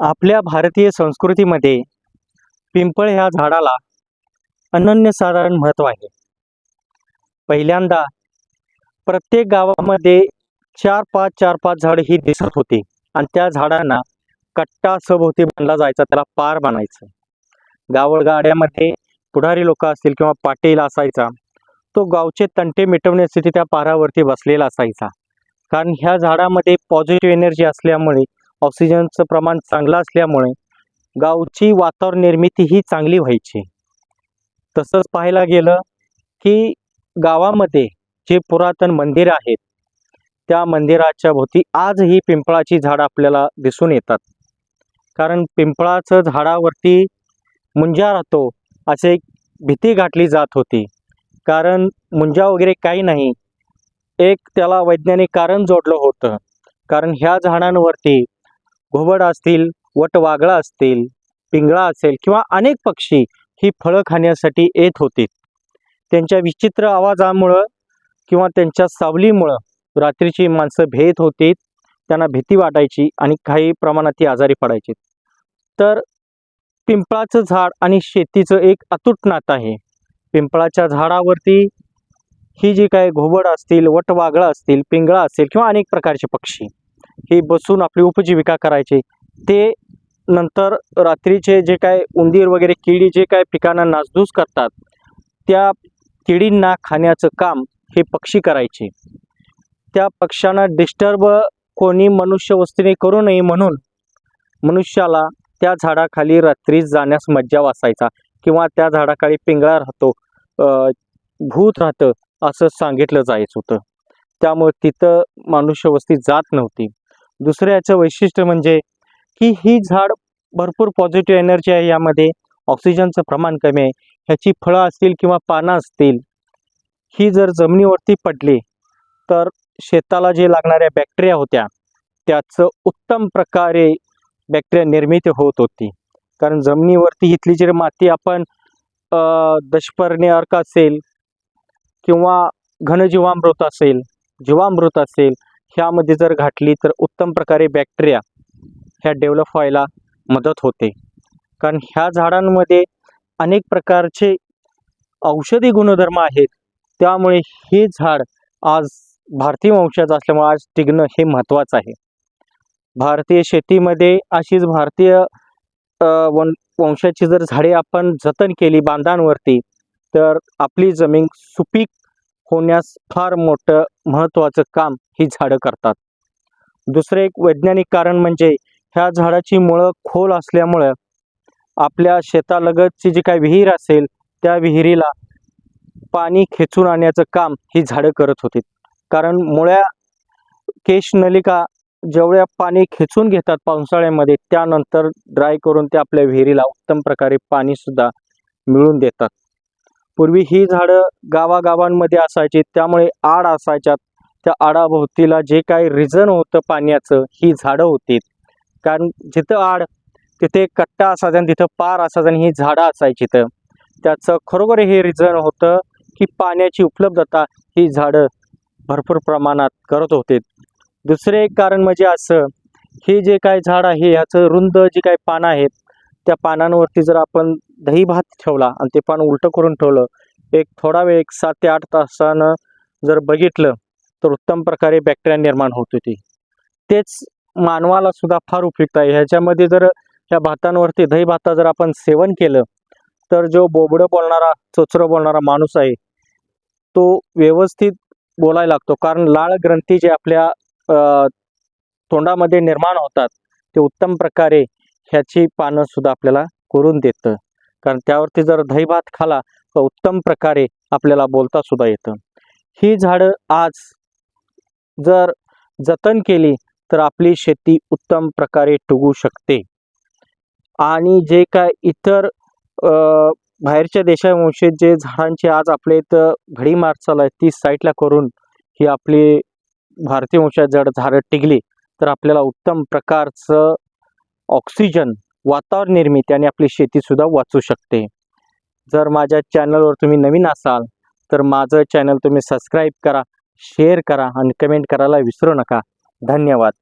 आपल्या भारतीय संस्कृतीमध्ये पिंपळ ह्या झाडाला अनन्यसाधारण महत्त्व आहे. पहिल्यांदा प्रत्येक गावामध्ये चार पाच चार पाच झाडं ही दिसत होती आणि त्या झाडांना कट्टा सभोवती बांधला जायचा त्याला पार बांधायचं. गावळगाड्यामध्ये पुढारी लोक असतील किंवा पाटील असायचा तो गावचे तंटे मिटवण्यासाठी त्या पारावरती बसलेला असायचा. कारण ह्या झाडामध्ये पॉझिटिव्ह एनर्जी असल्यामुळे ऑक्सिजनचं प्रमाण चांगलं असल्यामुळे गावची वातावरण निर्मिती ही चांगली व्हायची. तसंच पाहायला गेलं की गावामध्ये जे पुरातन मंदिर आहेत त्या मंदिराच्या भोवती आजही पिंपळाची झाडं आपल्याला दिसून येतात. कारण पिंपळाचं झाडावरती मुंजा राहतो असे एक भीती गाठली जात होती. कारण मुंजा वगैरे काही नाही एक त्याला वैज्ञानिक कारण जोडलं होतं. कारण ह्या झाडांवरती घोबड असतील वटवागळा असतील पिंगळा असेल किंवा अनेक पक्षी ही फळं खाण्यासाठी येत होती. त्यांच्या विचित्र आवाजामुळं किंवा त्यांच्या सावलीमुळं रात्रीची माणसं भेत होती त्यांना भीती वाटायची आणि काही प्रमाणात ती आजारी पडायची. तर पिंपळाचं झाड आणि शेतीचं एक अतूट नातं आहे. पिंपळाच्या झाडावरती ही जी काय घोबड असतील वटवागळा असतील पिंगळा असेल किंवा अनेक प्रकारचे पक्षी ही बसून आपली उपजीविका करायचे. ते नंतर रात्रीचे जे काय उंदीर वगैरे किडी जे काय पिकांना नासधूस करतात त्या किडींना खाण्याचं काम हे पक्षी करायचे. त्या पक्ष्यांना डिस्टर्ब कोणी मनुष्य वस्तीने करू नये म्हणून मनुष्याला त्या झाडाखाली रात्री जाण्यास मज्जा वासायचा किंवा त्या झाडाखाली पिंगळा राहतो भूत राहतं असं सांगितलं जायचं होतं. त्यामुळे तिथं मनुष्य वस्ती जात नव्हती. दुसरं याचं वैशिष्ट्य म्हणजे की ही झाड भरपूर पॉझिटिव्ह एनर्जी आहे. यामध्ये ऑक्सिजनचं प्रमाण कमी आहे. ह्याची फळं असतील किंवा पानं असतील ही जर जमिनीवरती पडली तर शेताला जे लागणाऱ्या बॅक्टेरिया होत्या त्याचं उत्तम प्रकारे बॅक्टेरिया निर्मिती होत होती. कारण जमिनीवरती इथली जी माती आपण अ, दशपर्णी अर्क असेल किंवा घनजीवामृत असेल जीवामृत असेल ह्यामध्ये जर घातली तर उत्तम प्रकारे बॅक्टेरिया ह्या डेव्हलप व्हायला मदत होते. कारण ह्या झाडांमध्ये अनेक प्रकारचे औषधी गुणधर्म आहेत. त्यामुळे हे झाड आज भारतीय वंशाचं असल्यामुळे आज टिकणं हे महत्त्वाचं आहे. भारतीय शेतीमध्ये अशीच भारतीय वं वन वंशाची जर झाडे आपण जतन केली बांधांवरती तर आपली जमीन सुपीक होण्यास फार मोठं महत्त्वाचं काम ही झाडं करतात. दुसरं एक वैज्ञानिक कारण म्हणजे ह्या झाडाची मुळं खोल असल्यामुळं आपल्या शेतालगतची जी काही विहीर असेल त्या विहिरीला पाणी खेचून आणण्याचं काम ही झाडं करत होती. कारण मुळ्या केश नलिका जेवढ्या पाणी खेचून घेतात पावसाळ्यामध्ये त्यानंतर ड्राय करून ते आपल्या विहिरीला उत्तम प्रकारे पाणीसुद्धा मिळवून देतात. पूर्वी ही झाडं गावागावांमध्ये असायची त्यामुळे आड असायच्यात. त्या आडाभोवतीला जे काही रिझन होतं पाण्याचं ही झाडं होती. कारण जिथं आड तिथे कट्टा असायचा आणि तिथं पार असायचा आणि ही झाडं असायची तर त्याचं खरोखर हे रिझन होतं की पाण्याची उपलब्धता ही झाडं भरपूर प्रमाणात करत होते. दुसरे एक कारण म्हणजे असं हे जे काय झाड आहे ह्याचं रुंद जी काही पानं आहेत त्या पानांवरती जर आपण दही भात ठेवला आणि ते पान उलटं करून ठेवलं एक थोडा वेळ एक सात ते आठ तासानं जर बघितलं तर उत्तम प्रकारे बॅक्टेरिया निर्माण होत होती तेच मानवाला सुद्धा फार उपयुक्त आहे. ह्याच्यामध्ये जर ह्या भातांवरती दही भाता जर आपण सेवन केलं तर जो बोबडं बोलणारा चोचरं बोलणारा माणूस आहे तो व्यवस्थित बोलायला लागतो. कारण लाळ ग्रंथी जे आपल्या तोंडामध्ये निर्माण होतात ते उत्तम प्रकारे ह्याची पानंसुद्धा आपल्याला करून देतं. कारण त्यावरती जर दही भात खाला तर उत्तम प्रकारे आपल्याला बोलता सुद्धा येतं. ही झाडं आज जर जतन केली तर आपली शेती उत्तम प्रकारे टुगू शकते. आणि जे काय इतर बाहेरच्या देशावंशी जे झाडांची आज आपल्या इथं घडी मार चालू आहे ती साईडला करून ही आपली भारतीय वंशात जर झाडं टिकली तर आपल्याला उत्तम प्रकारचं ऑक्सिजन वातावरण निर्मिती आणि आपली शेतीसुद्धा वाचू शकते. जर माझ्या चॅनलवर तुम्ही नवीन असाल तर माझं चॅनल तुम्ही सबस्क्राईब करा शेअर करा आणि कमेंट करायला विसरू नका. धन्यवाद.